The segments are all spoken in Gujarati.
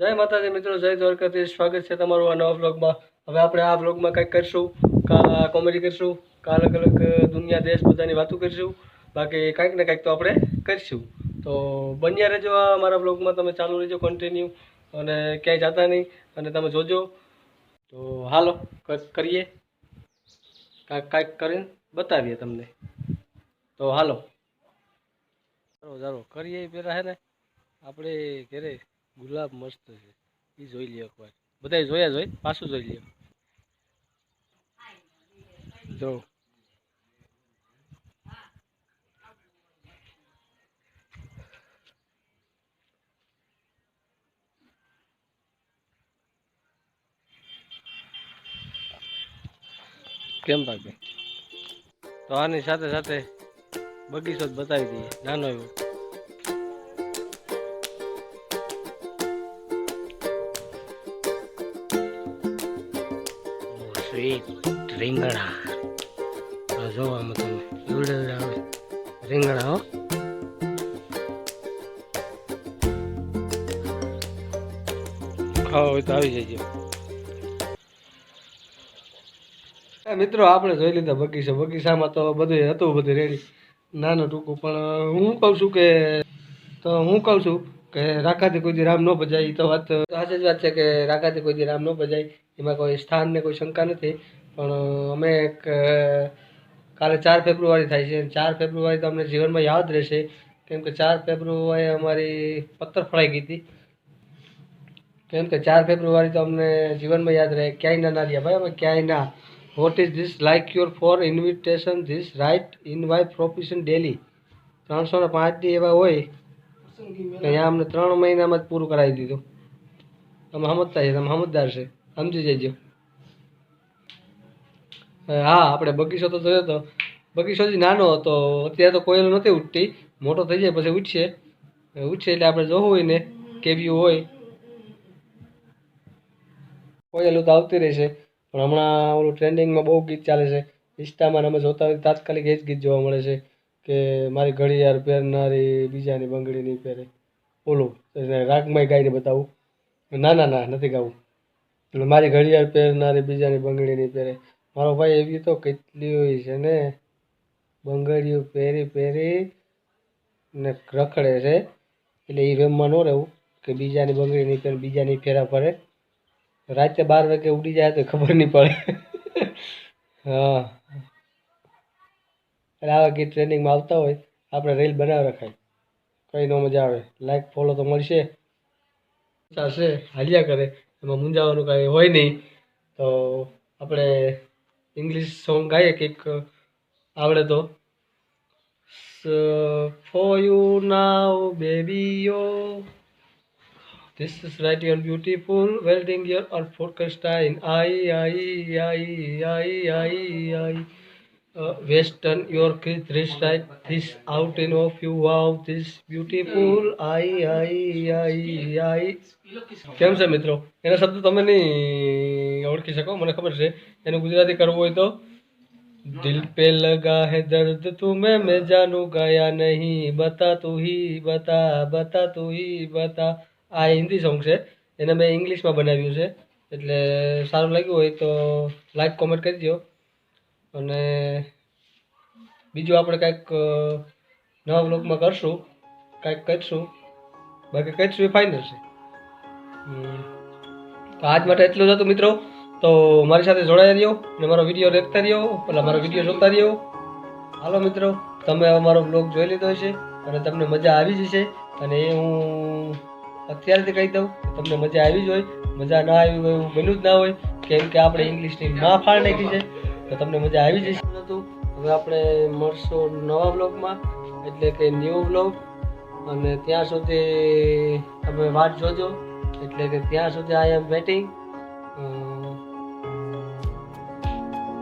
જય માતાજી મિત્રો, જય દ્વારકાથી સ્વાગત છે તમારું આ નવા બ્લોગમાં હવે આપણે આ બ્લોગમાં કંઈક કરીશું. કા કોમેડી કરીશું. કા અલગ અલગ દુનિયા, દેશ બધાની વાતો કરીશું. બાકી કંઈક ને કંઈક તો આપણે કરીશું. તો બન્યા રહેજો આ મારા બ્લોગમાં તમે ચાલુ રહેજો કન્ટિન્યુ અને ક્યાંય જતા નહીં. અને તમે જોજો. તો હાલો કરીએ. કાંઈક કાંઈક કરીને બતાવીએ તમને. તો હાલો. ચાલો ચાલો કરીએ પહેલાં હે ને, આપણે ઘરે ગુલાબ મસ્ત છે. એ જોઈ લ્યો એકવાર. બધાય જોયા જોઈ પાછું જોઈ લ્યો. જો. કેમ ભાગે તો આની સાથે સાથે બગીચો જ બતાવી દઈએ. નાનો એવો. સ્વીટ રીંગણા. જોવામાં તમે આવે. રીંગણા, હો. ખાવા હોય તો આવી જજો. મિત્રો, આપણે જોઈ લીધા બગીચા. બગીચામાં તો બધું હતું બધું રેડી નાનું ટૂંકું, પણ હું કહું છું કે, તો હું કહું છું કે રાખાથી કોઈ રામ ન ભજાય તો વાત સાચી જ વાત છે કે રાખાથી કોઈ રામ ન ભજાય. એમાં કોઈ સ્થાન ને કોઈ શંકા નથી. પણ અમે કાલે ચાર ફેબ્રુઆરી થાય છે. ચાર ફેબ્રુઆરી તો અમને જીવનમાં યાદ રહેશે. કેમ કે ચાર ફેબ્રુઆરી અમારી પત્તર ફળાઈ ગઈ હતી. કેમ કે ચાર ફેબ્રુઆરી તો અમને જીવનમાં યાદ રહે. ક્યાંય ના ના રહ્યા. ભાઈ, અમે ક્યાંય ના. What is this like your for invitation this right in why profession daily ત્રણસો ને પાંચ દી એવા હોય અહીંયા અમને ત્રણ મહિનામાં જ પૂરું કરાવી દીધું. તમે સમજતા છે તમે સમજદાર છે. સમજી જજો. હા, આપણે બગીચો તો જોયો હતો બગીચો હજી નાનો હતો, અત્યારે તો કોયલો નથી ઉઠતી, મોટો થઈ જાય પછી ઉઠશે. ઉઠશે એટલે આપણે જોવું હોય ને કેવ્યું હોય. કોયલો તો આવતી રહેશે પણ હમણાં ઓલું ટ્રેન્ડિંગમાં બહુ ગીત ચાલે છે. ઇન્સ્ટામાં અમે જોતા હોય તાત્કાલિક એ જ ગીત જોવા મળે છે, કે મારી ઘડિયાળ પહેરનારી બીજાની બંગડી નહીં પહેરે. ઓલું રાગમાં ગાઈને બતાવું. ના ના ના, નથી ગાવું. એટલે મારી ઘડિયાળ પહેરનારી બીજાની બંગડી નહીં પહેરે. મારો ભાઈ એવી તો કેટલી હોય છે ને? બંગડીઓ પહેરી પહેરી ને રખડે છે. એટલે એ વેમમાં ન રહેવું કે બીજાની બંગડી નહીં પહેરે, બીજાની ફેરા ફરે. રાતે બાર વાગે ઉડી જાય તો ખબર નહીં પડે. હા. એટલે આવા ગીત ટ્રેનિંગમાં આવતા હોય, આપણે રીલ બનાવી રખાય. કંઈ ન મજા આવે. લાઈક ફોલો તો મળશે. ચાલશે, હાલ્યા કરે. એમાં મૂંઝાવાનું કાંઈ હોય નહીં તો આપણે ઇંગ્લિશ સોંગ ગાઈએ કંઈક આવડે તો for you now baby yo is right and beautiful, welding your or focus time. I, I, I, I, I, I. Uh, west turn your this right this. Out in of you wow this beautiful I I I I કેમ છે મિત્રો? એના શબ્દ તમે નહીં ઓળખી શકો મને ખબર છે. એનું ગુજરાતી કરવું હોય તો દિલ પે લગા હે દર્દ તુમે મેં જાનું ગયા નહીં. બતા તું હી બતા બતા તું હી બતા. આ હિન્દી સોંગ છે. એને મેં ઇંગ્લિશમાં બનાવ્યું છે. એટલે સારું લાગ્યું હોય તો લાઈક કોમેન્ટ કરી દો અને બીજું આપણે કાંઈક નવા બ્લોગમાં કરશું. કાંઈક કરીશું. બાકી કરીશું એ ફાઇનલ છે. તો આજ માટે એટલું જ હતું મિત્રો. તો મારી સાથે જોડાઈ રહ્યો અને મારો વીડિયો દેખતા રહ્યો. પેલા મારો વીડિયો જોતા રહ્યો. હાલો મિત્રો, તમે હવે મારો બ્લોગ જોઈ લીધો છે અને તમને મજા આવી જશે. અને એ હું અત્યારથી કહી દઉં તમને મજા આવી જ હોય. મજા ના આવી હોય એવું બન્યું જ ના હોય. કેમ કે આપણે ઇંગ્લિશની ના ફાળ નાખી છે. તો તમને મજા આવી જશે. હતું હવે આપણે મળશું નવા બ્લોગમાં એટલે કે ન્યૂ બ્લોગ અને ત્યાં સુધી તમે વાટ જોજો. એટલે કે ત્યાં સુધી આઈ એમ વેટિંગ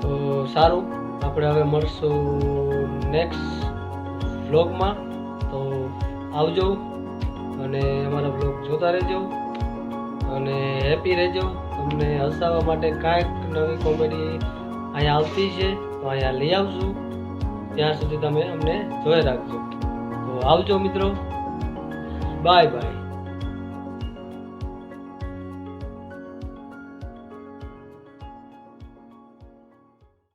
તો સારું. આપણે હવે મળશું નેક્સ્ટ બ્લોગમાં તો આવજો અને અમારા બ્લોગ જોતા રહેજો. અને હેપી રહેજો. તમને હસાવવા માટે કાંઈક નવી કોમેડી અહીંયા આવતી છે, તો અહીંયા લઈ આવશું ત્યાં સુધી તમે અમને જોઈ રાખજો. તો આવજો મિત્રો. Bye bye.